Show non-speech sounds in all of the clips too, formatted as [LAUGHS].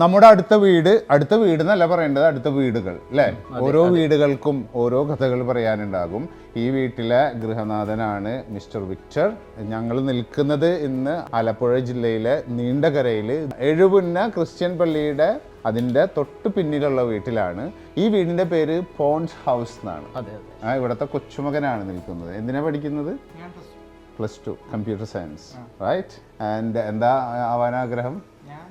നമ്മുടെ അടുത്ത വീട് അടുത്ത വീട് എന്നല്ല പറയേണ്ടത് അടുത്ത വീടുകൾ അല്ലേ ഓരോ വീടുകൾക്കും ഓരോ കഥകൾ പറയാനുണ്ടാകും. ഈ വീട്ടിലെ ഗൃഹനാഥനാണ് മിസ്റ്റർ വിക്ടർ. ഞങ്ങൾ നിൽക്കുന്നത് ഇന്ന് ആലപ്പുഴ ജില്ലയിലെ നീണ്ടകരയിൽ. എഴുപുന്ന ക്രിസ്ത്യൻ പള്ളിയുടെ അതിന്റെ തൊട്ട് പിന്നിലുള്ള വീട്ടിലാണ്. ഈ വീടിന്റെ പേര് പോൺസ് ഹൗസ് എന്നാണ്. അതെ അതെ. ആ ഇവിടുത്തെ കൊച്ചുമകനാണ് നിൽക്കുന്നത്. എന്തിനാ പഠിക്കുന്നത്? ഞാൻ plus two. Computer science right and എന്താ ആവാൻ ആഗ്രഹം ഞാൻ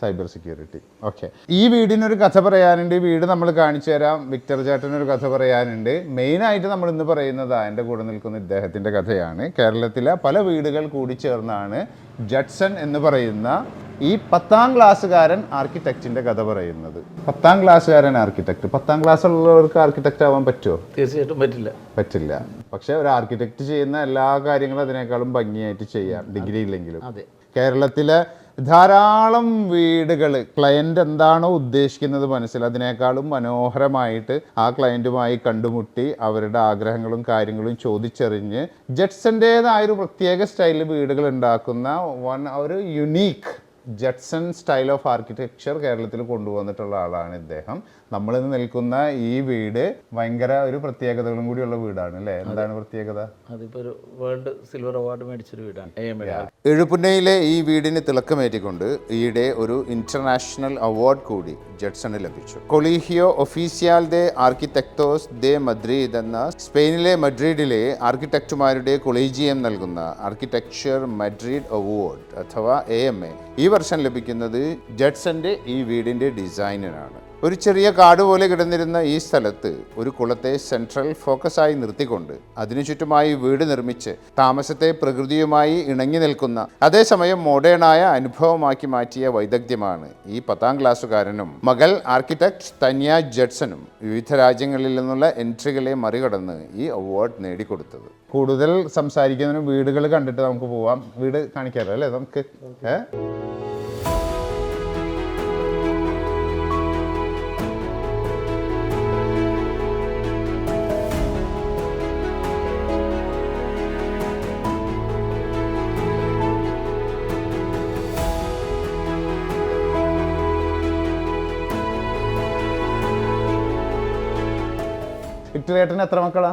സൈബർ സെക്യൂരിറ്റി. ഓക്കെ. ഈ വീടിനൊരു കഥ പറയാനുണ്ട്. ഈ വീട് നമ്മൾ കാണിച്ചു തരാം. വിക്ടർ ചേട്ടനൊരു കഥ പറയാനുണ്ട്. മെയിനായിട്ട് നമ്മൾ ഇന്ന് പറയുന്നത് എന്റെ കൂടെ നിൽക്കുന്ന ഇദ്ദേഹത്തിന്റെ കഥയാണ്. കേരളത്തിലെ പല വീടുകൾ കൂടി ചേർന്നാണ് ജഡ്സൺ എന്ന് പറയുന്ന ഈ പത്താം ക്ലാസ്സുകാരൻ ആർക്കിടെക്റ്റിന്റെ കഥ പറയുന്നത്. പത്താം ക്ലാസ്സുകാരൻ ആർക്കിടെക്ട്. പത്താം ക്ലാസ് ഉള്ളവർക്ക് ആർക്കിടെക്റ്റ് ആവാൻ പറ്റുമോ? തീർച്ചയായിട്ടും പറ്റില്ല. പറ്റില്ല. പക്ഷെ ഒരു ആർക്കിടെക്ട് ചെയ്യുന്ന എല്ലാ കാര്യങ്ങളും അതിനേക്കാളും ഭംഗിയായിട്ട് ചെയ്യാം. ഡിഗ്രി ഇല്ലെങ്കിലും. അതെ. കേരളത്തിലെ ധാരാളം വീടുകൾ. ക്ലയന്റ് എന്താണോ ഉദ്ദേശിക്കുന്നത് മനസ്സിൽ. അതിനേക്കാളും മനോഹരമായിട്ട് ആ ക്ലയന്റുമായി കണ്ടുമുട്ടി അവരുടെ ആഗ്രഹങ്ങളും കാര്യങ്ങളും ചോദിച്ചറിഞ്ഞ് ജഡ്സന്റെതായ ഒരു പ്രത്യേക സ്റ്റൈലിൽ വീടുകൾ ഉണ്ടാക്കുന്ന വൺ ഒരു unique Judson style of architecture കേരളത്തിൽ കൊണ്ടുവന്നിട്ടുള്ള ആളാണ് ഇദ്ദേഹം. നമ്മളിന്ന് നിൽക്കുന്ന ഈ വീട് ഭയങ്കര ഒരു പ്രത്യേകതകളും കൂടിയുള്ള വീടാണ് അല്ലേ? എന്താണ് പ്രത്യേകത? അതിപ്പോ ഒരു വേൾഡ് സിൽവർ അവാർഡ് മേടിച്ചൊരു വീടാണ്. എഴുപുന്നയിലെ ഈ വീടിന് തിളക്കമേറ്റിക്കൊണ്ട് ഈയിടെ ഒരു ഇന്റർനാഷണൽ അവാർഡ് കൂടി ജഡ്സണ് ലഭിച്ചു. കൊളീഹിയോ ഒഫീസിയാൽ ദെ ആർക്കിടെക്ടോസ് ദെ മദ്രീദ് എന്ന സ്പെയിനിലെ മഡ്രിഡിലെ ആർക്കിടെക്ടുമാരുടെ കൊളീജിയം നൽകുന്ന ആർക്കിടെക്ചർ മഡ്രിഡ് അവാർഡ് അഥവാ എ എം എ ഈ വർഷം ലഭിക്കുന്നത് ജഡ്സന്റെ ഈ വീടിന്റെ ഡിസൈനിനാണ് ഒരു ചെറിയ കാട് പോലെ കിടന്നിരുന്ന ഈ സ്ഥലത്ത് ഒരു കുളത്തെ സെൻട്രൽ ഫോക്കസായി നിർത്തിക്കൊണ്ട് അതിനു ചുറ്റുമായി വീട് നിർമ്മിച്ച് താമസത്തെ പ്രകൃതിയുമായി ഇണങ്ങി നിൽക്കുന്ന അതേസമയം മോഡേണായ അനുഭവമാക്കി മാറ്റിയ വൈദഗ്ധ്യമാണ് ഈ പത്താം ക്ലാസ്സുകാരനും മകൾ ആർക്കിടെക്ട് തന്യ ജഡ്സനും വിവിധ രാജ്യങ്ങളിൽ നിന്നുള്ള എൻട്രികളെ മറികടന്ന് ഈ അവാർഡ് നേടിക്കൊടുത്തത്. കൂടുതൽ സംസാരിക്കുന്നതിന് വീടുകൾ കണ്ടിട്ട് നമുക്ക് പോവാം. വീട് കാണിക്കാമല്ലോ അല്ലേ നമുക്ക്? ഏ? വിക്ടറേട്ടന് എത്ര മക്കളാ?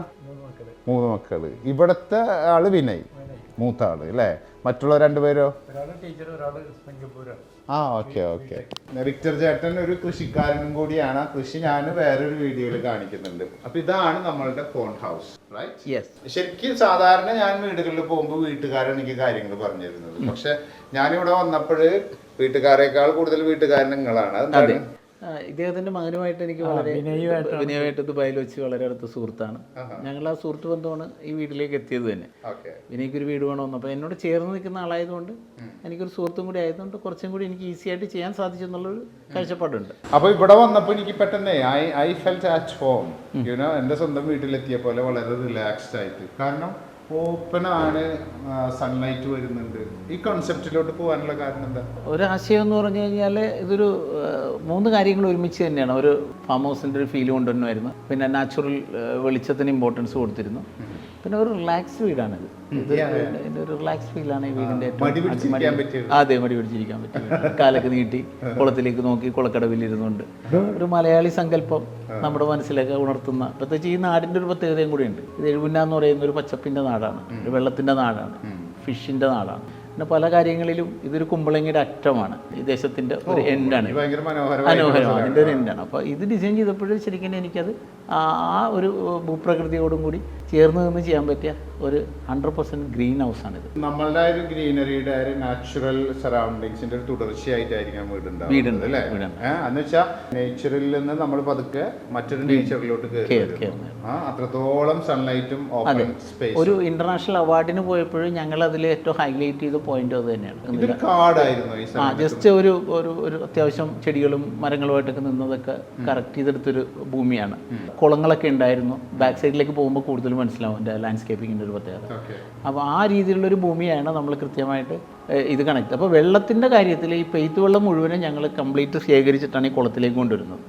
മൂന്ന് മക്കൾ ഇവിടുത്തെ ആൾ വിനയ്. മൂത്ത ആൾ അല്ലേ? മറ്റുള്ള രണ്ടുപേരോ? ആ ഓക്കെ ഓക്കെ. വിക്ടർ ചേട്ടൻ ഒരു കൃഷിക്കാരനും കൂടിയാണ്. ആ കൃഷി ഞാൻ വേറൊരു വീഡിയോയിൽ കാണിക്കുന്നുണ്ട്. അപ്പൊ ഇതാണ് നമ്മളുടെ ഫോൺ ഹൗസ് റൈറ്റ് ശരിക്കും സാധാരണ ഞാൻ വീടുകളിൽ പോകുമ്പോൾ വീട്ടുകാരാണ് എനിക്ക് കാര്യങ്ങൾ പറഞ്ഞു തരുന്നത് പക്ഷെ ഞാനിവിടെ വന്നപ്പോൾ വീട്ടുകാരെക്കാൾ കൂടുതൽ വീട്ടുകാരൻ നിങ്ങളാണ്. അതെന്താണ്? ഇദ്ദേഹത്തിന്റെ മകനുമായിട്ട് എനിക്ക് വളരെ വിനയമായിട്ട് ദുബായിൽ വെച്ച് വളരെ അടുത്ത സുഹൃത്താണ്. ഞങ്ങൾ ആ സുഹൃത്ത് ബന്ധമാണ് ഈ വീട്ടിലേക്ക് എത്തിയത് തന്നെ. വിനയ്ക്കൊരു ഒരു വീട് വേണമെന്ന്. അപ്പോൾ എന്നോട് ചേർന്ന് നിൽക്കുന്ന ആളായതുകൊണ്ട് എനിക്കൊരു സുഹൃത്തും കൂടി ആയതുകൊണ്ട് കുറച്ചും കൂടി എനിക്ക് ഈസി ആയിട്ട് ചെയ്യാൻ സാധിച്ചു എന്നുള്ളൊരു കാഴ്ചപ്പാടുണ്ട്. അപ്പൊ ഇവിടെ വന്നപ്പോ എനിക്ക് പെട്ടെന്ന് I I felt at home you know എന്റെ സ്വന്തം വീട്ടിലെത്തിയ പോലെ വളരെ റിലാക്സ്ഡ് ആയിട്ട്. കാരണം ഓപ്പൺ ആണ് സൺലൈറ്റ് വരുന്നുണ്ട്. ഈ കോൺസെപ്റ്റിലോട്ട് പോകാനുള്ള കാരണം എന്താ? ഒരു ആശയം എന്ന് പറഞ്ഞു കഴിഞ്ഞാൽ ഇതൊരു മൂന്ന് കാര്യങ്ങൾ ഒരുമിച്ച് തന്നെയാണ്. ഒരു ഫാം ഹൗസിന്റെ ഒരു ഫീൽ കൊണ്ടുവരുന്നു പിന്നെ നാച്ചുറൽ വെളിച്ചത്തിന് ഇമ്പോർട്ടൻസ് കൊടുത്തിരുന്നു. പിന്നെ ഒരു റിലാക്സ് വീടാണിത് ഇത്. ഇതിന്റെ ഒരു റിലാക്സ് ഫീലാണ് ഈ വീടിന്റെ അതെ മടി പിടിച്ചിരിക്കാൻ പറ്റും കാലൊക്കെ നീട്ടി കുളത്തിലേക്ക് നോക്കി കുളക്കടവിൽ ഇരുന്നുകൊണ്ട് ഒരു മലയാളി സങ്കല്പം നമ്മുടെ മനസ്സിലൊക്കെ ഉണർത്തുന്ന. പ്രത്യേകിച്ച് ഈ നാടിന്റെ ഒരു പ്രത്യേകതയും കൂടിയുണ്ട്. ഇത് എഴുപുന്ന എന്ന് പറയുന്ന ഒരു പച്ചപ്പിന്റെ നാടാണ്. ഒരു വെള്ളത്തിന്റെ നാടാണ്. ഫിഷിന്റെ നാടാണ്. പിന്നെ പല കാര്യങ്ങളിലും ഇതൊരു കുമ്പളങ്ങിയുടെ അറ്റമാണ്. ഈ ദേശത്തിന്റെ ഒരു എൻഡാണ് മനോഹരമാണ്. അതിന്റെ ഒരു എൻഡാണ് അപ്പോൾ ഇത് ഡിസൈൻ ചെയ്തപ്പോഴും ശരിക്കും എനിക്കത് ആ ഒരു ഭൂപ്രകൃതിയോടും കൂടി ചേർന്ന് നിന്ന് ചെയ്യാൻ പറ്റിയ ഒരു ഹൺഡ്രഡ് പെർസെന്റ് ഗ്രീൻ ഹൗസ് ഹൗസാണിത് നമ്മളുടെ ഒരു ഗ്രീനറിയുടെ ഒരു നാച്ചുറൽ സറൗണ്ടിങ്സിന്റെ ഒരു തുടർച്ചയായിട്ടായിരിക്കും വീടുണ്ടാവുന്നത് വീടുണ്ട്, അല്ലേ. എന്ന് വെച്ചാൽ നേച്ചറിൽ നിന്ന് നമ്മൾ പതുക്കെ മറ്റൊരു നേച്ചറിലോട്ട് കയറി അത്രത്തോളം സൺലൈറ്റും ഓപ്പൺ സ്പേസ് ഒരു ഇന്റർനാഷണൽ അവാർഡിന് പോയപ്പോഴും ഞങ്ങൾ അതിൽ ഏറ്റവും ഹൈലൈറ്റ് ചെയ്ത പോയിന്റ് അത് തന്നെയാണ്. ആ ജസ്റ്റ് ഒരു ഒരു ഒരു അത്യാവശ്യം ചെടികളും മരങ്ങളുമായിട്ടൊക്കെ നിന്നതൊക്കെ കറക്റ്റ് ചെയ്തെടുത്തൊരു ഭൂമിയാണ്. കുളങ്ങളൊക്കെ ഉണ്ടായിരുന്നു. ബാക്ക് സൈഡിലേക്ക് പോകുമ്പോൾ കൂടുതൽ മനസ്സിലാവും. എന്റെ ലാൻഡ്സ്കേപ്പിങ്ങിന്റെ ഒരു പ്രത്യേകത. അപ്പോൾ ആ രീതിയിലുള്ള ഒരു ഭൂമിയാണ് നമ്മൾ കൃത്യമായിട്ട് ഇത് കണക്ട് അപ്പോൾ വെള്ളത്തിന്റെ കാര്യത്തിൽ ഈ പെയ്ത്ത് വെള്ളം മുഴുവനും ഞങ്ങൾ കംപ്ലീറ്റ് ശേഖരിച്ചിട്ടാണ് ഈ കുളത്തിലേക്ക് കൊണ്ടുവരുന്നത്.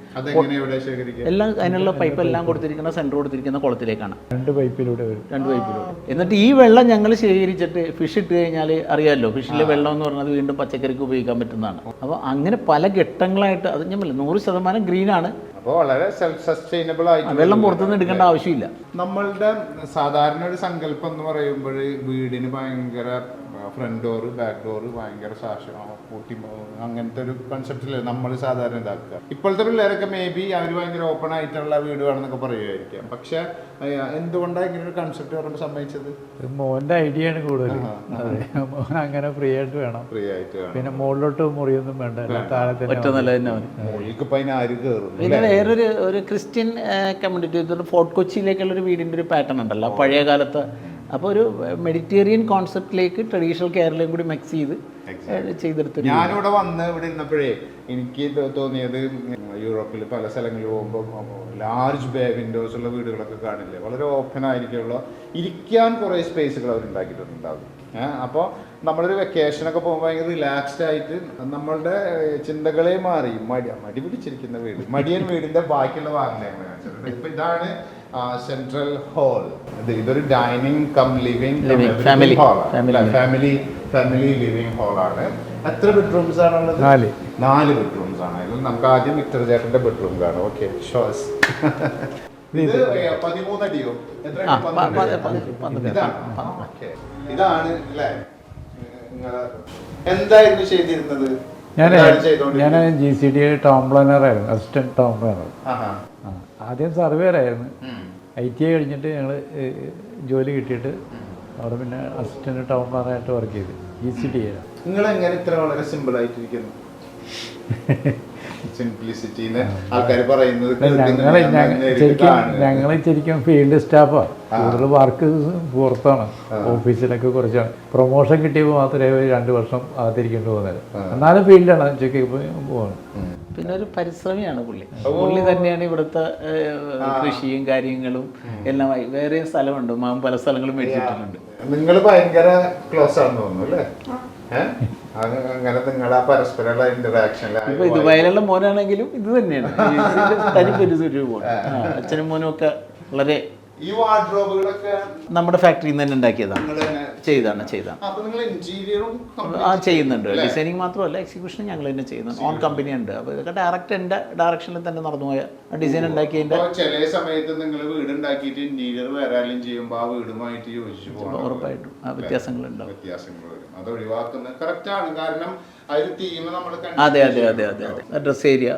എല്ലാം അതിനുള്ള പൈപ്പ് എല്ലാം കൊടുത്തിരിക്കുന്ന സെന്റർ കൊടുത്തിരിക്കുന്ന കുളത്തിലേക്കാണ്. രണ്ട് പൈപ്പിലൂടെ വരും. രണ്ട് പൈപ്പിലൂടെ എന്നിട്ട് ഈ വെള്ളം ഞങ്ങൾ ശേഖരിച്ചിട്ട് ഫിഷ് ഇട്ട് കഴിഞ്ഞാൽ അറിയാമല്ലോ ഫിഷിലെ വെള്ളം എന്ന് പറഞ്ഞാൽ വീണ്ടും പച്ചക്കറിക്ക് ഉപയോഗിക്കാൻ പറ്റുന്നതാണ്. അപ്പോൾ അങ്ങനെ പല ഘട്ടങ്ങളായിട്ട് അത് ഞാൻ നൂറ് ശതമാനം ഗ്രീനാണ് അപ്പോൾ വളരെ സെൽഫ് സസ്റ്റൈനബിൾ ആയിട്ട് വെള്ളം പുറത്തുനിന്ന് എടുക്കേണ്ട ആവശ്യമില്ല. നമ്മളുടെ സാധാരണ ഒരു സങ്കല്പം എന്ന് പറയുമ്പോൾ വീടിന് ഭയങ്കര ഫ്രണ്ട് ഡോറ് ബാക്ക് ഡോറ് ഭയങ്കര സാക്ഷ്യം കൂട്ടി അങ്ങനത്തെ ഒരു കൺസെപ്റ്റിൽ നമ്മൾ സാധാരണ ഇതാക്കുക. ഇപ്പോഴത്തെ പിള്ളേരൊക്കെ മേ ബി അവർ ഭയങ്കര ഓപ്പൺ ആയിട്ടുള്ള വീട് വേണമെന്നൊക്കെ പറയുമായിരിക്കാം പക്ഷെ എന്തുകൊണ്ടാണ് ഇങ്ങനെ ഒരു കൺസെപ്റ്റ് പറഞ്ഞിട്ട് സമ്മതിച്ചത്? മോന്റെ മോന്റെ ഐഡിയ ആണ് കൂടുതൽ അതെ മോൻ അങ്ങനെ ഫ്രീ ആയിട്ട് വേണം. ഫ്രീ ആയിട്ട് വേണം. പിന്നെ മുകളിലോട്ട് മുറിയൊന്നും വേണ്ട അതിന് ആര് കയറും പിന്നെ വേറൊരു ഒരു ക്രിസ്ത്യൻ കമ്മ്യൂണിറ്റി ഫോർട്ട് കൊച്ചിയിലേക്കുള്ള ഒരു വീടിന്റെ ഒരു പാറ്റേൺ ഉണ്ടല്ലോ. പഴയ കാലത്ത് അപ്പോൾ ഒരു മെഡിറ്റേറിയൻ കോൺസെപ്റ്റിലേക്ക് ട്രഡീഷണൽ കേരളയും കൂടി മിക്സ് ചെയ്ത് ചെയ്തെടുത്തു ഞാനിവിടെ വന്ന് ഇവിടെ ഇരുന്നപ്പോഴേ എനിക്ക് തോന്നിയത് യൂറോപ്പിൽ പല സ്ഥലങ്ങളിൽ പോകുമ്പോൾ ലാർജ് ബേ വിൻഡോസ് ഉള്ള വീടുകളൊക്കെ കാണില്ലേ? വളരെ ഓപ്പൺ ആയിരിക്കുള്ള ഇരിക്കാൻ കുറേ സ്പേസുകൾ അവർ ഉണ്ടാക്കിയിട്ടുണ്ടാകും അപ്പോൾ നമ്മളൊരു വെക്കേഷനൊക്കെ പോകുമ്പോൾ ഭയങ്കര റിലാക്സ്ഡ് ആയിട്ട് നമ്മളുടെ ചിന്തകളെ മാറി. മടി മടി പിടിച്ചിരിക്കുന്ന വീട്. മടിയൻ വീടിന്റെ ബാക്കിയുള്ള ഭാഗങ്ങളാണ് ഇപ്പൊ ഇതാണ് സെൻട്രൽ ഹോൾ ഇതൊരു dining cum living family. Family family living ഹാളാണ് എത്ര ബെഡ്റൂംസ് ആണുള്ളത്? നാല്. നാല് ബെഡ്റൂംസ് ആണ്. അതിൽ നമുക്ക് ആദ്യം വിക്ടർ ചേട്ടന്റെ ബെഡ്റൂം കാണാം. ഓക്കെ ഷോസ് ഇത് പതിമൂന്ന് അടിയോ എത്ര ആ, അടി? പ- പന്ത്രണ്ട് പ- അടി? പ- പന്ത്രണ്ട്. ഇതാണ് ഇതാണ് എന്തായിരുന്നു ചെയ്തിരുന്നത്? ഞാൻ ഞാൻ? ജി സി ഡി ടൗൺ പ്ലാനറായിരുന്നു അസിസ്റ്റന്റ് ടൗൺ പ്ലാനർ ആദ്യം സർവേർ ആയിരുന്നു. ഐ ടി ഐ കഴിഞ്ഞിട്ട് ഞങ്ങൾ ജോലി കിട്ടിയിട്ട് അവിടെ പിന്നെ അസിസ്റ്റന്റ് ടൗൺ പ്ലാനറായിട്ട് വർക്ക് ചെയ്ത്. ജി സി ഡി ആയിരുന്നു. നിങ്ങൾ എങ്ങനെ ഇത്ര വളരെ സിമ്പിൾ [LAUGHS] ആൾക്കാർ പറയുന്നത് ഞങ്ങൾ ശരിക്കും. ഫീൽഡ് സ്റ്റാഫാണ് കൂടുതൽ വർക്ക് പുറത്താണ്. ഓഫീസിലൊക്കെ കുറച്ചാണ്. പ്രൊമോഷൻ കിട്ടിയപ്പോൾ മാത്രമേ ഒരു രണ്ട് വർഷം അകത്തിരിക്കേണ്ടി പോകുന്നത് എന്നാലും ഫീൽഡാണ്. ഉച്ചയ്ക്ക് പോവാണ്. പിന്നെ ഒരു പരിശ്രമിയാണ് പുള്ളി. പുള്ളി തന്നെയാണ് ഇവിടുത്തെ കൃഷിയും കാര്യങ്ങളും എല്ലാം വേറെ സ്ഥലമുണ്ട്. മാം പല സ്ഥലങ്ങളും മേടിച്ചിട്ടുണ്ട്. നിങ്ങൾ ഭയങ്കര ക്ലോസ് ആണെന്ന് തോന്നുന്നു അല്ലേ? അങ്ങനെ നിങ്ങളുടെ ആ പരസ്പരമുള്ള ഇപ്പൊ ദുബായിലുള്ള മോനാണെങ്കിലും ഇത് തന്നെയാണ്. അച്ഛനും മോനും ഒക്കെ വളരെ ഈ വാർഡ്രോബുകളൊക്കെ നമ്മുടെ ഫാക്ടറിയിൽ നിന്ന് തന്നെ ഉണ്ടാക്കിയതാണ്. ചെയ്താണ് ചെയ്താണ് ആ ചെയ്യുന്നുണ്ട്. ഡിസൈനിങ് മാത്രമല്ല എക്സിക്യൂഷൻ ഞങ്ങൾ തന്നെ ചെയ്യുന്നുണ്ട്. ഓൺ കമ്പനി ഉണ്ട്. അപ്പോൾ ഇതൊക്കെ ഡയറക്റ്റ് എന്റെ ഡയറക്ഷനിൽ തന്നെ നടന്നു പോയ ഡിസൈൻ ഉണ്ടാക്കിയതിന്റെ ചില സമയത്ത് നിങ്ങൾ വീട് ഉണ്ടാക്കിയിട്ട് ഇന്റീരിയർ വരാലും ചെയ്യുമ്പോൾ ആ വീടുമായിട്ട് യോജിച്ചു പോകണം. ഉറപ്പായിട്ടും. ആ വ്യത്യാസങ്ങളുണ്ടാവും. വ്യത്യാസങ്ങൾ വരും. അത് ഒഴിവാക്കുന്നത് ആണ്. കാരണം ഒരു തീം നമ്മൾ അതെ അതെ അതെ അതെ അതെ. ഡ്രസ് ഏരിയ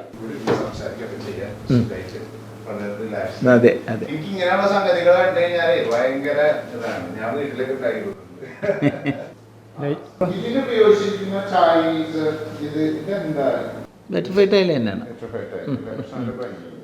സംസാരിക്കൊക്കെ ചെയ്യാം. സുഖമായിട്ട്. വളരെ relaxed. അതെ അതെ. എനിക്ക് ഇങ്ങനെയുള്ള സംഗതികൾ കണ്ടു കഴിഞ്ഞാലേ ഭയങ്കര ഇതാണ്. ഞാൻ വീട്ടിലേക്ക് ട്രൈ [LAUGHS] ചായീസ് ഇത് ഇതെന്താ? തന്നെയാണ്.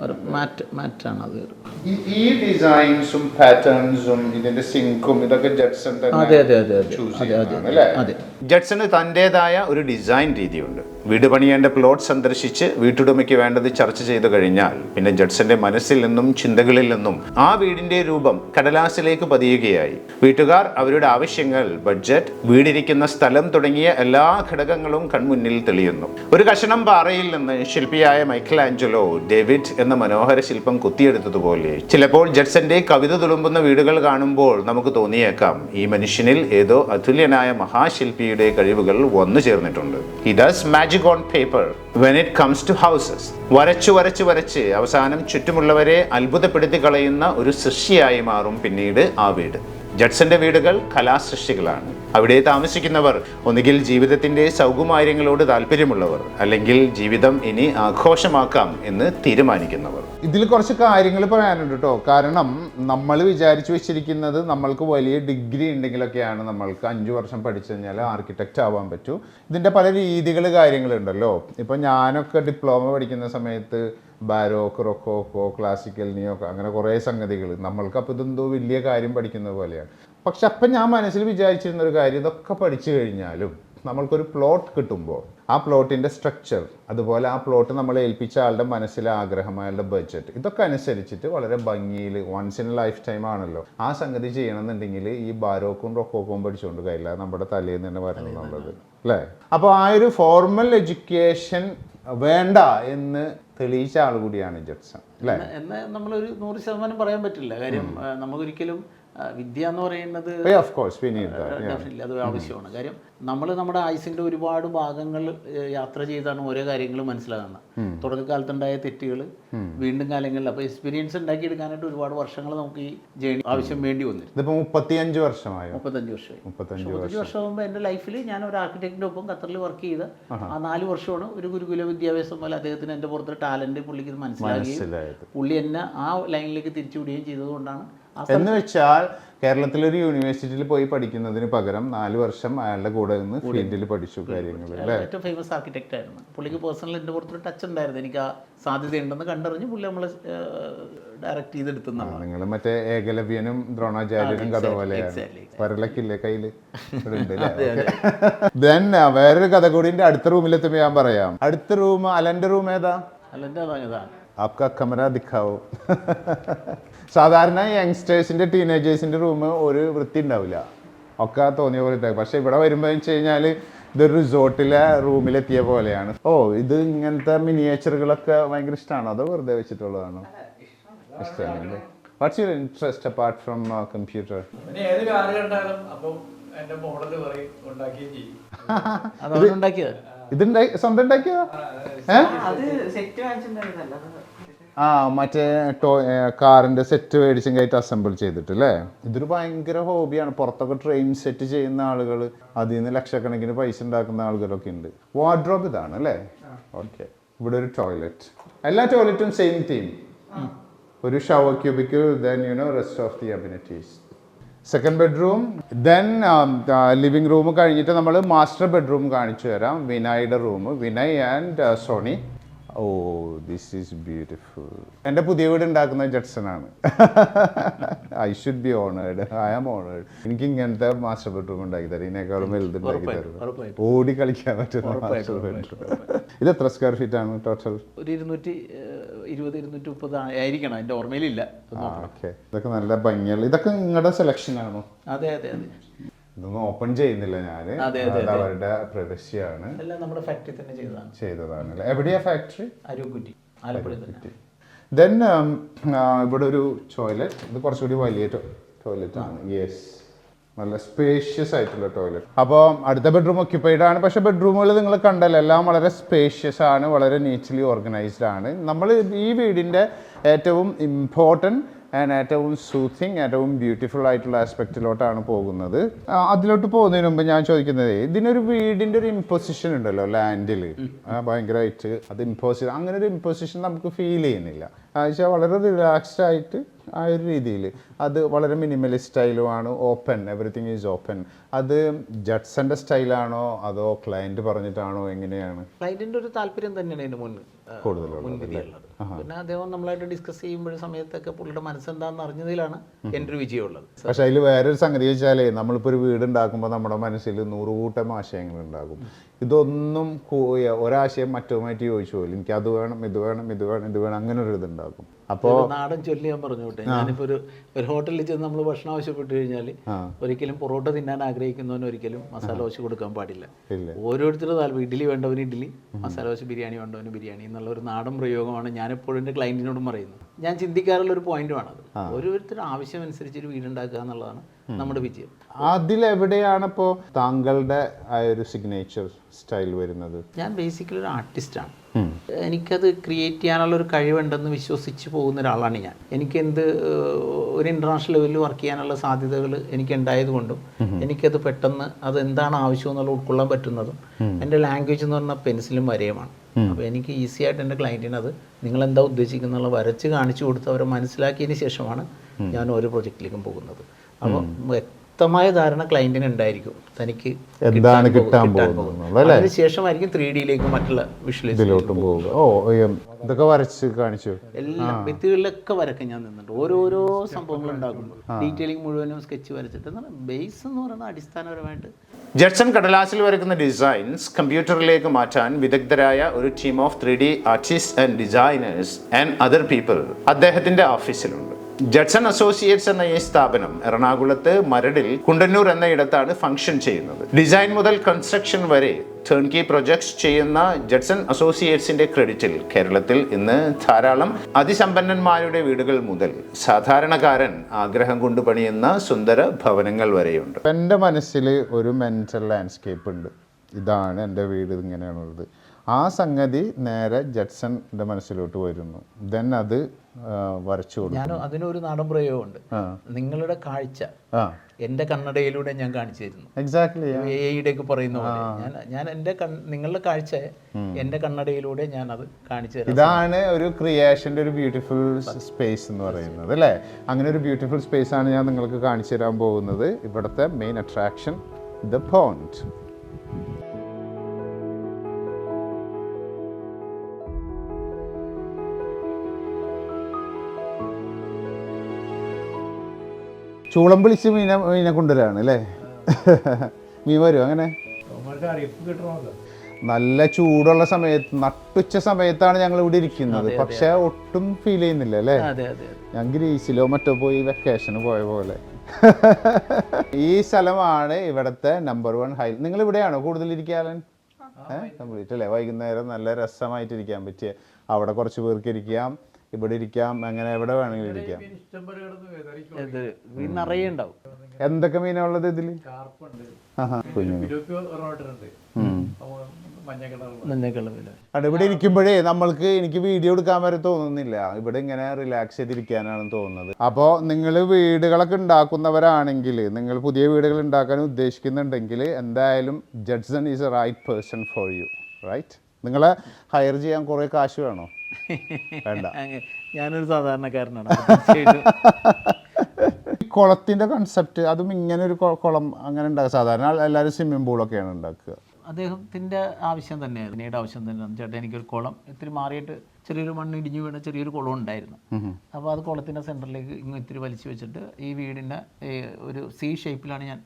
ഒരു മാറ്റ് മാറ്റാണ് അത്. ഈ- ഈ ഡിസൈൻസും പാറ്റേൺസും ഇതിന്റെ സിങ്കും ഇതൊക്കെ ജഡ്സൺ അതെ അതെ അതെ അതെ. അതെ അതെ അതെ. ജഡ്സന് തന്റെതായ ഒരു ഡിസൈൻ രീതിയുണ്ട്. വീട് പണിയേണ്ട പ്ലോട്ട് സന്ദർശിച്ച് വീട്ടുടമയ്ക്ക് വേണ്ടത് ചർച്ച ചെയ്തു കഴിഞ്ഞാൽ പിന്നെ ജഡ്സന്റെ മനസ്സിൽ നിന്നും ചിന്തകളിൽ നിന്നും ആ വീടിന്റെ രൂപം കടലാസിലേക്ക് പതിയുകയായി. വീട്ടുകാർ അവരുടെ ആവശ്യങ്ങൾ ബഡ്ജറ്റ് വീടിരിക്കുന്ന സ്ഥലം തുടങ്ങിയ എല്ലാ ഘടകങ്ങളും കൺമുന്നിൽ തെളിയുന്നു. ഒരു കഷണം പാറയിൽ നിന്ന് ശില്പിയായ മൈക്കൽ ആഞ്ചലോ ഡേവിഡ് എന്ന മനോഹര ശില്പം കുത്തിയെടുത്തതുപോലെ ചിലപ്പോൾ ജഡ്സന്റെ കവിത തുളുമ്പുന്ന വീടുകൾ കാണുമ്പോൾ നമുക്ക് തോന്നിയേക്കാം ഈ മനുഷ്യനിൽ ഏതോ അതുല്യനായ മഹാശില്പിയുടെ കഴിവുകൾ വന്നു ചേർന്നിട്ടുണ്ട് he does magic on paper when it comes to houses വരച്ചു വരച്ചു വരച്ച് അവസാനം ചുറ്റുമുള്ളവരെ അത്ഭുതപ്പെടുത്തി കളയുന്ന ഒരു സൃഷ്ടിയായി മാറും പിന്നീട് ആ വീട്. ജഡ്സന്റെ വീടുകൾ കലാസൃഷ്ടികളാണ്. അവിടെ താമസിക്കുന്നവർ ഒന്നുകിൽ ജീവിതത്തിന്റെ സൗകുമാര്യങ്ങളോട് താല്പര്യമുള്ളവർ അല്ലെങ്കിൽ ജീവിതം ഇനി ആഘോഷമാക്കാം എന്ന് തീരുമാനിക്കുന്നവർ. ഇതിൽ കുറച്ച് കാര്യങ്ങൾ പറയാനുണ്ട് കേട്ടോ കാരണം നമ്മൾ വിചാരിച്ചു വെച്ചിരിക്കുന്നത് നമ്മൾക്ക് വലിയ ഡിഗ്രി ഉണ്ടെങ്കിലൊക്കെയാണ് നമ്മൾക്ക് അഞ്ച് വർഷം പഠിച്ചു കഴിഞ്ഞാൽ ആർക്കിടെക്റ്റ് ആവാൻ പറ്റൂ. ഇതിന്റെ പല രീതികൾ കാര്യങ്ങളുണ്ടല്ലോ. ഇപ്പം ഞാനൊക്കെ ഡിപ്ലോമ പഠിക്കുന്ന സമയത്ത് ബാരോക്ക് റൊക്കോക്കോ ക്ലാസിക്കൽ നിയോക്കോ അങ്ങനെ കുറേ സംഗതികൾ നമ്മൾക്ക് അപ്പോൾ ഇതെന്തോ വലിയ കാര്യം പഠിക്കുന്നത് പോലെയാണ്. പക്ഷെ അപ്പം ഞാൻ മനസ്സിൽ വിചാരിച്ചിരുന്ന ഒരു കാര്യം ഇതൊക്കെ പഠിച്ചു കഴിഞ്ഞാലും നമ്മൾക്കൊരു പ്ലോട്ട് കിട്ടുമ്പോൾ ആ പ്ലോട്ടിന്റെ സ്ട്രക്ചർ അതുപോലെ ആ പ്ലോട്ട് നമ്മൾ ഏൽപ്പിച്ച ആളുടെ മനസ്സിലെ ആഗ്രഹം അയാളുടെ ബഡ്ജറ്റ് ഇതൊക്കെ അനുസരിച്ചിട്ട് വളരെ ഭംഗിയിൽ വൺസ് ഇൻ ലൈഫ് ടൈം ആണല്ലോ ആ സംഗതി ചെയ്യണമെന്നുണ്ടെങ്കിൽ ഈ ബാരോക്കും റൊക്കോക്കും പഠിച്ചുകൊണ്ട് കഴിയില്ല നമ്മുടെ തലേന്ന് തന്നെ വരണം എന്നുള്ളത്. അല്ലേ? അപ്പോൾ ആ ഒരു ഫോർമൽ എഡ്യൂക്കേഷൻ വേണ്ട എന്ന് തെളിയിച്ച ആൾ കൂടിയാണ് ജഡ്സൺ അല്ലേ? എന്ന് നമ്മളൊരു നൂറ് ശതമാനം പറയാൻ പറ്റില്ല. കാര്യം നമുക്കൊരിക്കലും വിദ്യ എന്ന് പറയുന്നത് ഡെഫിനറ്റ്ലി അത് ആവശ്യമാണ്. കാര്യം നമ്മൾ നമ്മുടെ ആയുസിന്റെ ഒരുപാട് ഭാഗങ്ങൾ യാത്ര ചെയ്താണ് ഓരോ കാര്യങ്ങൾ മനസ്സിലാകുന്നത്. തുടക്കകാലത്തുണ്ടായ തെറ്റുകൾ വീണ്ടും കാലങ്ങളിൽ അപ്പോൾ എക്സ്പീരിയൻസ് ഉണ്ടാക്കിയെടുക്കാനായിട്ട് ഒരുപാട് വർഷങ്ങൾ നമുക്ക് ഈ ജേണി ആവശ്യം വേണ്ടി വന്നിരുന്നു. മുപ്പത്തിയഞ്ച് വർഷമായി? മുപ്പത്തഞ്ച് വർഷമായി. മുപ്പത്തഞ്ച് മുപ്പത്തഞ്ച് വർഷം. മുമ്പ് എന്റെ ലൈഫിൽ ഞാൻ ഒരു ആർക്കിടെക്റ്റിന്റെ ഒപ്പം ഖത്തറിൽ വർക്ക് ചെയ്ത ആ നാല് വർഷമാണ് ഒരു ഗുരുകുല വിദ്യാഭ്യാസം പോലെ അദ്ദേഹത്തിന് എന്റെ പുറത്ത് ടാലന്റ് പുള്ളിക്ക് മനസ്സിലാക്കി പുള്ളി എന്നെ ആ ലൈനിലേക്ക് തിരിച്ചുവിടുകയും ചെയ്തതുകൊണ്ടാണ് എന്ന് വെച്ചാൽ കേരളത്തിലെ ഒരു യൂണിവേഴ്സിറ്റിയിൽ പോയി പഠിക്കുന്നതിന് പകരം നാല് വർഷം അയാളുടെ കൂടെ നിന്ന് ഫീൽഡിൽ പഠിച്ചു കാര്യങ്ങൾ ഏറ്റവും ഫേമസ് ആർക്കിടെക്റ്റ് ആയിരുന്നു. പുള്ളിക്ക് പേഴ്സണൽ എന്റെ പുറത്തൊരു ടച്ച് ഉണ്ടായിരുന്നു. എനിക്ക് ആ സാധ്യതയുണ്ടെന്ന് കണ്ടറിഞ്ഞ് പുള്ളി നമ്മളെ ഡയറക്റ്റ് ചെയ്തെടുത്തുന്നതാണ് നിങ്ങൾ മറ്റേ ഏകലവ്യനും ദ്രോണാചാര്യനും കഥ പോലെയാണ്. വരലക്കില്ലേ കയ്യിൽ? ദെൻ [LAUGHS] വേറൊരു കഥ കൂടി അടുത്ത റൂമിലെത്തുമ്പോൾ ഞാൻ പറയാം. അടുത്ത റൂം അലന്റെ റൂം ഏതാ? അലന്റെ ആപ്കാ കമര ദിഖാവോ. [LAUGHS] സാധാരണ യങ്സ്റ്റേഴ്സിന്റെ ടീനേജേഴ്സിന്റെ റൂം ഒരു വൃത്തി ഉണ്ടാവില്ല. ഒക്കെ തോന്നിയ പോലെ ഇട്ടേക്കും. പക്ഷെ ഇവിടെ വരുമ്പോൾ വെച്ച് കഴിഞ്ഞാൽ ഇതൊരു റിസോർട്ടിലെ റൂമിലെത്തിയ പോലെയാണ്. ഓ ഇത് ഇങ്ങനത്തെ മിനിയേച്ചറുകളൊക്കെ ഭയങ്കര ഇഷ്ടമാണോ അതോ വെറുതെ വെച്ചിട്ടുള്ളതാണോ? ഇഷ്ടമാണ്. What's your interest apart from computer ഏത് കാര്യം കണ്ടാലും അപ്പം എന്റെ മോഡൽ പറയും ഉണ്ടാക്കുകയും ചെയ്യും. അതാണ് ഉണ്ടാക്കിയത് ഇതുണ്ടായി സ്വന്തം ഉണ്ടാക്കിയതാ? ഏ? അത് സെറ്റ് വാങ്ങിച്ചിട്ടുണ്ടായിരുന്നല്ല. ആ മറ്റേ ടോ കാറിന്റെ സെറ്റ് മേടിച്ചും കയറ്റി അസംബിൾ ചെയ്തിട്ട് അല്ലേ ഇതൊരു ഭയങ്കര ഹോബിയാണ് പുറത്തൊക്കെ ട്രെയിൻ സെറ്റ് ചെയ്യുന്ന ആളുകൾ അതിൽ നിന്ന് ലക്ഷക്കണക്കിന് പൈസ ഉണ്ടാക്കുന്ന ആളുകളൊക്കെ ഉണ്ട്. വാർഡ്രോബ് ഇതാണ് അല്ലേ? ഓക്കെ ഇവിടെ ഒരു ടോയ്ലറ്റ് എല്ലാ ടോയ്ലറ്റും സെയിം തീം ഒരു shower cubicle then you know rest of the amenities second bedroom then living room കഴിഞ്ഞിട്ട് നമ്മൾ മാസ്റ്റർ ബെഡ്റൂം കാണിച്ചു തരാം. വിനയുടെ room Vinay and Soni oh this is beautiful എന്റെ പുതിയ വീട് ഉണ്ടാക്കുന്നത് ജഡ്സൺ ആണ് I should be honoured I am honoured എനിക്ക് ഇങ്ങനത്തെ മാസ്റ്റർ ബെഡ്റൂം ഉണ്ടാക്കി തരും. ഇതിനേക്കാളും വലുത് ഉണ്ടാക്കി തരും. ഓടി കളിക്കാൻ പറ്റുന്ന മാസ്റ്റർ ബെഡ്റൂം ഇത് എത്ര സ്ക്വയർ ഫീറ്റ് ആണ് ടോട്ടൽ ഒരു ഇരുന്നൂറ്റി ഇരുപത് ഇരുന്നൂറ്റി മുപ്പത് ആയിരിക്കണം. എന്റെ ഓർമ്മയിലില്ല. ഓക്കെ ഇതൊക്കെ നല്ല ഭംഗിയുള്ള ഇതൊക്കെ നിങ്ങളുടെ സെലക്ഷൻ ആണോ? അതെ അതെ അതെ. ഇതൊന്നും ഓപ്പൺ ചെയ്യുന്നില്ല ഞാൻ അതെ, അവരുടെ പ്രവശ്യാണ് എല്ലാം നമ്മുടെ ഫാക്ടറി തന്നെ ചെയ്തതാണ്. ചെയ്തതാണ് അല്ലേ എവിടെയാ ഫാക്ടറി അരൂക്കുറ്റി ആലപ്പുഴ തന്നെ. ദെൻ ഇവിടെ ഒരു ടോയ്ലറ്റ് ഇത് കുറച്ചുകൂടി വലിയ ടോയ്ലറ്റ് ആണ്. യെസ് നല്ല സ്പേഷ്യസ് ആയിട്ടുള്ള ടോയ്ലറ്റ് അപ്പോൾ അടുത്ത ബെഡ്റൂം ഒക്യുപ്പൈഡ് ആണ്. പക്ഷേ ബെഡ്റൂമുകൾ നിങ്ങൾ കണ്ടല്ലോ എല്ലാം വളരെ സ്പേഷ്യസ് ആണ്. വളരെ നീറ്റ്ലി ഓർഗനൈസ്ഡ് ആണ്. നമ്മൾ ഈ വീടിന്റെ ഏറ്റവും ഇമ്പോർട്ടന്റ് ആൻഡ് ഏറ്റവും സൂത്തിങ് ഏറ്റവും ബ്യൂട്ടിഫുൾ ആയിട്ടുള്ള ആസ്പെക്റ്റിലോട്ടാണ് പോകുന്നത്. അതിലോട്ട് പോകുന്നതിന് മുമ്പ് ഞാൻ ചോദിക്കുന്നത് ഇതിനൊരു വീടിന്റെ ഒരു ഇമ്പോസിഷൻ ഉണ്ടല്ലോ ലാൻഡിൽ ഭയങ്കരമായിട്ട് അത് ഇമ്പോസി അങ്ങനെ ഒരു ഇമ്പോസിഷൻ നമുക്ക് ഫീൽ ചെയ്യുന്നില്ല. ആഴ്ച വളരെ റിലാക്സ്ഡ് ആയിട്ട് ആ ഒരു രീതിയിൽ അത് വളരെ മിനിമലിസ്റ്റ് സ്റ്റൈലുമാണ് ഓപ്പൺ എവറിത്തിങ് ഈസ് ഓപ്പൺ അത് ജഡ്സന്റെ സ്റ്റൈലാണോ അതോ ക്ലയന്റ് പറഞ്ഞിട്ടാണോ? എങ്ങനെയാണ്? ക്ലയന്റിന്റെ ഒരു താല്പര്യം തന്നെയാണ് ഇതിന് മുന്നിൽ. കൂടുതലുള്ളത് പിന്നെ അദ്ദേഹം നമ്മളായിട്ട് ഡിസ്കസ് ചെയ്യുമ്പോൾ സമയത്തൊക്കെ പുള്ളിയുടെ മനസ്സെന്താണെന്ന് അറിഞ്ഞതിലാണ് എന്റെ ഒരു വിജയമുള്ളത്. പക്ഷെ അതിൽ വേറൊരു സംഗതി വെച്ചാലേ നമ്മളിപ്പോൾ ഒരു വീട് ഉണ്ടാക്കുമ്പോൾ നമ്മുടെ മനസ്സിൽ നൂറുകൂട്ടം ആശയങ്ങൾ ഉണ്ടാകും. ഇതൊന്നും ഒരാശയം മറ്റുമായിട്ട് ചോദിച്ചു പോലും എനിക്ക് അത് വേണം ഇത് വേണം ഇത് വേണം ഇത് വേണം അങ്ങനെ ഒരു ഇതുണ്ടാകും അപ്പോൾ ഒരു നാടൻ ചൊല്ലി ഞാൻ പറഞ്ഞു വിട്ടെ. ഞാനിപ്പോൾ ഒരു ഒരു ഹോട്ടലിൽ ചെന്ന് നമ്മൾ ഭക്ഷണം ആവശ്യപ്പെട്ട് കഴിഞ്ഞാൽ ഒരിക്കലും പൊറോട്ട തിന്നാൻ ആഗ്രഹിക്കുന്നവന് ഒരിക്കലും മസാല ദോശ കൊടുക്കാൻ പാടില്ല. ഓരോരുത്തരും താല്പര്യം. ഇഡ്ഡലി വേണ്ടവന് ഇഡ്ഡലി മസാല ദോശ ബിരിയാണി വേണ്ടവന് ബിരിയാണി എന്നുള്ള ഒരു നാടൻ പ്രയോഗമാണ് ഞാൻ എപ്പോഴും എന്റെ ക്ലയന്റിനോടും പറയുന്നത്. ഞാൻ ചിന്തിക്കാറുള്ള ഒരു പോയിന്റുമാണത് ഓരോരുത്തരും ആവശ്യമനുസരിച്ച് ഒരു വീടുണ്ടാക്കുക എന്നുള്ളതാണ് നമ്മുടെ വിജയം. അതിലെവിടെയാണ് ഇപ്പോ താങ്കളുടെ ആ ഒരു സിഗ്നേച്ചർ സ്റ്റൈൽ വരുന്നത്? ഞാൻ ബേസിക്കലി ഒരു ആർട്ടിസ്റ്റാണ് എനിക്കത് ക്രിയേറ്റ് ചെയ്യാനുള്ള ഒരു കഴിവുണ്ടെന്ന് വിശ്വസിച്ച് പോകുന്ന ഒരാളാണ് ഞാൻ. എനിക്ക് എന്ത് ഒരു ഇന്റർനാഷണൽ ലെവലിൽ വർക്ക് ചെയ്യാനുള്ള സാധ്യതകൾ എനിക്ക് ഉണ്ടായതുകൊണ്ടും എനിക്കത് പെട്ടെന്ന് അത് എന്താണ് ആവശ്യം എന്നുള്ള ഉൾക്കൊള്ളാൻ പറ്റുന്നതും എന്റെ ലാംഗ്വേജ് എന്ന് പറഞ്ഞാൽ പെൻസിലും വരയുമാണ്. അപ്പോൾ എനിക്ക് ഈസി ആയിട്ട് എന്റെ ക്ലയന്റിന് അത് നിങ്ങൾ എന്താ ഉദ്ദേശിക്കുന്നുള്ള വരച്ച് കാണിച്ചു കൊടുത്ത് അവരെ മനസ്സിലാക്കിയതിന് ശേഷമാണ് ഞാൻ ഓരോ പ്രൊജക്റ്റിലേക്കും പോകുന്നത്. അപ്പോൾ വ്യക്തമായ ധാരണ ക്ലയന്റിന് ഉണ്ടായിരിക്കും. തനിക്ക് എന്താണ് കിട്ടാൻ പോകുന്നത് അതിനുശേഷമായിരിക്കും അതിന് ശേഷമായിരിക്കും ത്രീ ഡിയിലേക്ക് മറ്റുള്ള വിഷ്വലൈസിലോട്ടും പോകുക. ഓ ഇതൊക്കെ വരച്ച് കാണിച്ചു. എല്ലാം ഭിത്തികളിലൊക്കെ വരക്കാൻ ഞാൻ നിന്നിട്ടുണ്ട്. ഓരോരോ സംഭവങ്ങൾ ഉണ്ടാക്കുമ്പോൾ. ഡീറ്റെയിലിംഗ് മുഴുവനും സ്കെച്ച് വരച്ചിട്ട്. ബേസ് എന്ന് പറയുന്നത് അടിസ്ഥാനപരമായിട്ട് ജഡ്സൺ കടലാസിൽ വരയ്ക്കുന്ന ഡിസൈൻസ് കമ്പ്യൂട്ടറിലേക്ക് മാറ്റാൻ വിദഗ്ധരായ ഒരു team of three D artist and designers and other people അദ്ദേഹത്തിന്റെ ഓഫീസിലുണ്ട് ജഡ്സൺ അസോസിയേറ്റ്സ് എന്ന ഈ സ്ഥാപനം എറണാകുളത്ത് മരടിൽ കുണ്ടന്നൂർ എന്ന ഇടത്താണ് ഫംഗ്ഷൻ ചെയ്യുന്നത്. ഡിസൈൻ മുതൽ കൺസ്ട്രക്ഷൻ വരെ ടേൺകി പ്രൊജക്ട്സ് ചെയ്യുന്ന ജഡ്സൺ അസോസിയേറ്റ്സിന്റെ ക്രെഡിറ്റിൽ കേരളത്തിൽ ഇന്ന് ധാരാളം അതിസമ്പന്നന്മാരുടെ വീടുകൾ മുതൽ സാധാരണക്കാരൻ ആഗ്രഹം കൊണ്ട് പണിയുന്ന സുന്ദര ഭവനങ്ങൾ വരെയുണ്ട്. എന്റെ മനസ്സിൽ ഒരു മെന്റൽ ലാൻഡ്സ്കേപ്പ് ഉണ്ട്. ഇതാണ് എന്റെ വീട് ഇങ്ങനെയാണുള്ളത്. ആ സംഗതി നേരെ ജഡ്സന്റെ മനസ്സിലോട്ട് വരുന്നു. ദെൻ അത് വരച്ചു കൊടുക്കും ഞാൻ അതിനൊരു നാടൻ പ്രയോഗമുണ്ട്. നിങ്ങളുടെ കാഴ്ച എന്റെ കണ്ണടയിലൂടെ ഞാൻ കാണിച്ചു തരുന്നു എക്സാക്ട്ലി എയുടെയൊക്കെ പറയുന്ന പോലെ. ഞാൻ ഞാൻ എന്റെ നിങ്ങളുടെ കാഴ്ച എന്റെ കണ്ണടയിലൂടെ ഞാൻ അത് കാണിച്ചു തരാം ഇതാണ് ഒരു ക്രിയേഷന്റെ ഒരു ബ്യൂട്ടിഫുൾ സ്പേസ് എന്ന് പറയുന്നത് അല്ലേ? അങ്ങനെ ഒരു ബ്യൂട്ടിഫുൾ സ്പേസ് ആണ് ഞാൻ നിങ്ങൾക്ക് കാണിച്ചു തരാൻ പോകുന്നത്. ഇവിടുത്തെ മെയിൻ അട്രാക്ഷൻ ദ പോണ്ട് ചൂളം പിളിച്ച് മീനെ മീനെ കൊണ്ടുവരാണ് അല്ലേ? മീൻ വരും അങ്ങനെ? നല്ല ചൂടുള്ള സമയത്ത് നട്ടുച്ച സമയത്താണ് ഞങ്ങൾ ഇവിടെ ഇരിക്കുന്നത്. പക്ഷെ ഒട്ടും ഫീൽ ചെയ്യുന്നില്ല അല്ലേ? അതെ അതെ അതെ. ഞാൻ ഗ്രീസിലോ മറ്റോ പോയി വെക്കേഷന് പോയ പോലെ. ഈ സ്ഥലമാണ് ഇവിടുത്തെ നമ്പർ വൺ ഹൈ നിങ്ങൾ ഇവിടെയാണോ കൂടുതൽ ഇരിക്കാലൻ കംപ്ലീറ്റ് അല്ലേ? വൈകുന്നേരം നല്ല രസമായിട്ട് ഇരിക്കാൻ പറ്റിയ അവിടെ കുറച്ച് പേർക്ക് ഇരിക്കാം. ഇവിടെ ഇരിക്കാം അങ്ങനെ എവിടെ വേണമെങ്കിലും ഇരിക്കാം. ഇത് നിറയെ ഉണ്ടാവും. എന്തൊക്കെ മീനുള്ളത് ഇതിൽ കാർപ്പുണ്ട്. ആഹാ, കുഞ്ഞു അവിടെ ഇവിടെ ഇരിക്കുമ്പോഴേ നമ്മൾക്ക് എനിക്ക് വീഡിയോ എടുക്കാൻ വരെ തോന്നുന്നില്ല. ഇവിടെ ഇങ്ങനെ റിലാക്സ് ചെയ്തിരിക്കാനാണ് തോന്നുന്നത്. അപ്പോൾ നിങ്ങൾ വീടുകളൊക്കെ ഉണ്ടാക്കുന്നവരാണെങ്കിൽ നിങ്ങൾ പുതിയ വീടുകൾ ഉണ്ടാക്കാൻ ഉദ്ദേശിക്കുന്നുണ്ടെങ്കിൽ എന്തായാലും Judson is a right person for you right നിങ്ങളെ ഹയർ ചെയ്യാൻ കുറേ കാശ് വേണോ? വേണ്ട. [LAUGHS] ഞാനൊരു സാധാരണക്കാരനാണ് [LAUGHS] കുളത്തിന്റെ കൺസെപ്റ്റ് അതും ഇങ്ങനെ ഒരു കുളം അങ്ങനെ ഉണ്ടാക്കുക. സാധാരണ എല്ലാവരും സ്വിമ്മിംഗ് പൂളൊക്കെയാണ് ഉണ്ടാക്കുക. അദ്ദേഹത്തിന്റെ ആവശ്യം തന്നെയായിരുന്നു. പിന്നീട് ആവശ്യം തന്നെയാണ് ചേട്ടാ എനിക്കൊരു കുളം ഇത്തിരി മാറിയിട്ട് ചെറിയൊരു മണ്ണ് ഇടിഞ്ഞു വീണ ചെറിയൊരു കുളം ഉണ്ടായിരുന്നു. അപ്പോൾ അത് കുളത്തിന്റെ സെന്ററിലേക്ക് ഇങ്ങ് ഇത്തിരി വലിച്ചു വെച്ചിട്ട് ഈ വീടിന്റെ ഒരു സി ഷേപ്പിലാണ് ഞാൻ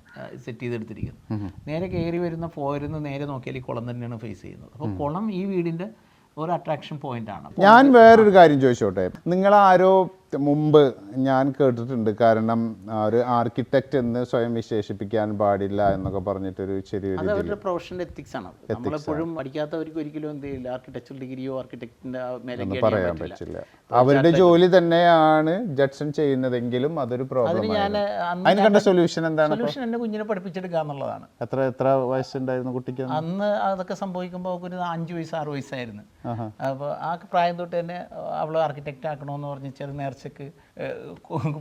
സെറ്റ് ചെയ്തെടുത്തിരിക്കുന്നത്. നേരെ കയറി വരുന്ന പോരുന്ന നേരെ നോക്കിയാൽ ഈ കുളം തന്നെയാണ് ഫേസ് ചെയ്യുന്നത്. അപ്പോൾ കുളം ഈ വീടിന്റെ ഒരു അട്രാക്ഷൻ പോയിന്റ് ആണ്. ഞാൻ വേറൊരു കാര്യം ചോദിച്ചോട്ടെ? നിങ്ങൾ ആരോ മുമ്പ് ഞാൻ കേട്ടിട്ടുണ്ട്. കാരണം ഒരു ആർക്കിടെക്റ്റ് എന്ന് സ്വയം വിശേഷിപ്പിക്കാൻ പാടില്ല എന്നൊക്കെ പറഞ്ഞിട്ടൊരു ചെറിയൊരു അവരുടെ പ്രൊഫഷണൽ എത്തിക്സ് ആണ്. നമ്മളെപ്പോഴും പഠിക്കാത്തവർക്ക് ഒരിക്കലും എന്ത് ചെയ്യില്ല. ആർക്കിടെക്ചർ ഡിഗ്രിയോ ആർക്കിടെക്റ്റിന്റെ മേലെ പറയാൻ പറ്റില്ല. അവരുടെ ജോലി തന്നെയാണ് ജഡ്സൺ ചെയ്യുന്നതെങ്കിലും അതൊരു പ്രോബ്ലം അതിന് കണ്ട സൊല്യൂഷൻ എന്താണ് സൊല്യൂഷൻ എന്റെ കുഞ്ഞിനെ പഠിപ്പിച്ചെടുക്കുക എന്നുള്ളതാണ്. എത്ര എത്ര വയസ്സുണ്ടായിരുന്നു കുട്ടിക്ക് അന്ന്? അതൊക്കെ സംഭവിക്കുമ്പോൾ ഒരു അഞ്ച് വയസ്സ് ആറ് വയസ്സായിരുന്നു. അപ്പോൾ ആ പ്രായം തൊട്ട് തന്നെ അവൾ ആർക്കിടെക്റ്റ് ആക്കണമെന്ന് പറഞ്ഞ് ചെറു നേർച്ചക്ക് ഏഹ്,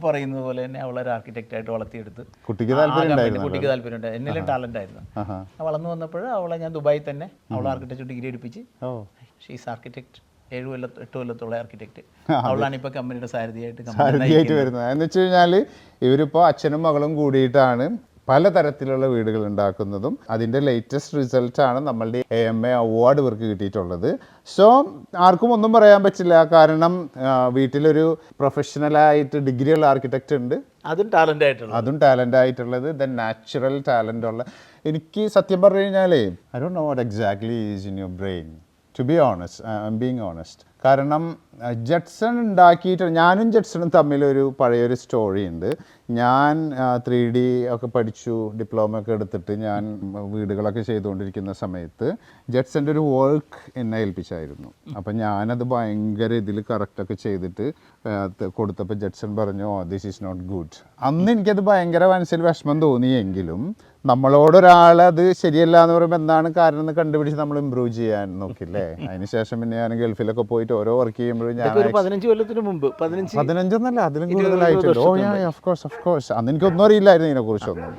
പറയുന്നത് പോലെ തന്നെ അവളൊരു ആർക്കിടെക്റ്റ് ആയിട്ട് വളർത്തിയെടുത്ത്. കുട്ടിക്ക് കുട്ടിക്ക് താല്പര്യം ഉണ്ടായിരുന്നു എന്നിലും ടാലന്റ് ആയിരുന്നു. വളർന്നു വന്നപ്പോൾ അവളെ ഞാൻ ദുബായിൽ തന്നെ അവൾ ആർക്കിടെക്ചർ ഡിഗ്രി എടുപ്പിച്ച്. ഷീസ് ആർക്കിടെക്ട് ഏഴ് കൊല്ലത്ത് എട്ട് കൊല്ലത്തുള്ള ആർക്കിടെക്ട് അവളാണ് ഇപ്പോൾ കമ്പനിയുടെ സാരഥിയായിട്ട് സാരഥിയായിട്ട് വരുന്നത്. എന്ന് വെച്ച് കഴിഞ്ഞാൽ ഇവരിപ്പോൾ അച്ഛനും മകളും കൂടിയിട്ടാണ് പലതരത്തിലുള്ള വീടുകൾ ഉണ്ടാക്കുന്നതും അതിന്റെ ലേറ്റസ്റ്റ് റിസൾട്ടാണ് നമ്മളുടെ എ എം എ അവാർഡ് ഇവർക്ക് കിട്ടിയിട്ടുള്ളത്. സോ ആർക്കും ഒന്നും പറയാൻ പറ്റില്ല. കാരണം വീട്ടിലൊരു പ്രൊഫഷണലായിട്ട് ഡിഗ്രിയുള്ള ആർക്കിടെക്റ്റ് ഉണ്ട്. അതും ടാലന്റ് ആയിട്ടുള്ള. അതും ടാലന്റ് ആയിട്ടുള്ളത്. ദ നാച്ചുറൽ ടാലന്റ് ഉള്ള. എനിക്ക് സത്യം പറഞ്ഞു കഴിഞ്ഞാലേ I don't know what exactly is in your brain to be honest I'm being honest കാരണം ജഡ്സൺ ഉണ്ടാക്കിയിട്ട് ഞാനും ജഡ്സണും തമ്മിലൊരു പഴയൊരു സ്റ്റോറി ഉണ്ട്. ഞാൻ ത്രീ ഡി ഒക്കെ പഠിച്ചു ഡിപ്ലോമ ഒക്കെ എടുത്തിട്ട് ഞാൻ വീടുകളൊക്കെ ചെയ്തുകൊണ്ടിരിക്കുന്ന സമയത്ത് ജഡ്സന്റെ ഒരു വർക്ക് എന്നെ ഏൽപ്പിച്ചായിരുന്നു. അപ്പം ഞാനത് ഭയങ്കര ഇതിൽ കറക്റ്റൊക്കെ ചെയ്തിട്ട് കൊടുത്തപ്പോൾ ജഡ്സൺ പറഞ്ഞു oh this is not good അന്ന് എനിക്കത് ഭയങ്കര മനസ്സിൽ വിഷമം തോന്നിയെങ്കിലും നമ്മളോടൊരാൾ അത് ശരിയല്ല എന്ന് പറയുമ്പോൾ എന്താണ് കാരണം എന്ന് കണ്ടുപിടിച്ച് നമ്മൾ ഇമ്പ്രൂവ് ചെയ്യാൻ നോക്കില്ലേ [LAUGHS] അതിനുശേഷം പിന്നെ ഞാൻ ഗൾഫിലൊക്കെ പോയിട്ട് ഓരോ വർക്ക് ചെയ്യുമ്പോഴും ഞാൻ പതിനഞ്ച് കൊല്ലത്തിന് മുമ്പ്. പതിനഞ്ച് പതിനഞ്ചെന്നല്ല അതിലും കൂടുതലായിട്ടുണ്ട്. ഓ ഞാൻ ഓഫ് കോഴ്സ് ഓഫ് കോഴ്സ് അന്ന് എനിക്കൊന്നും അറിയില്ലായിരുന്നു ഇതിനെക്കുറിച്ചൊന്നും.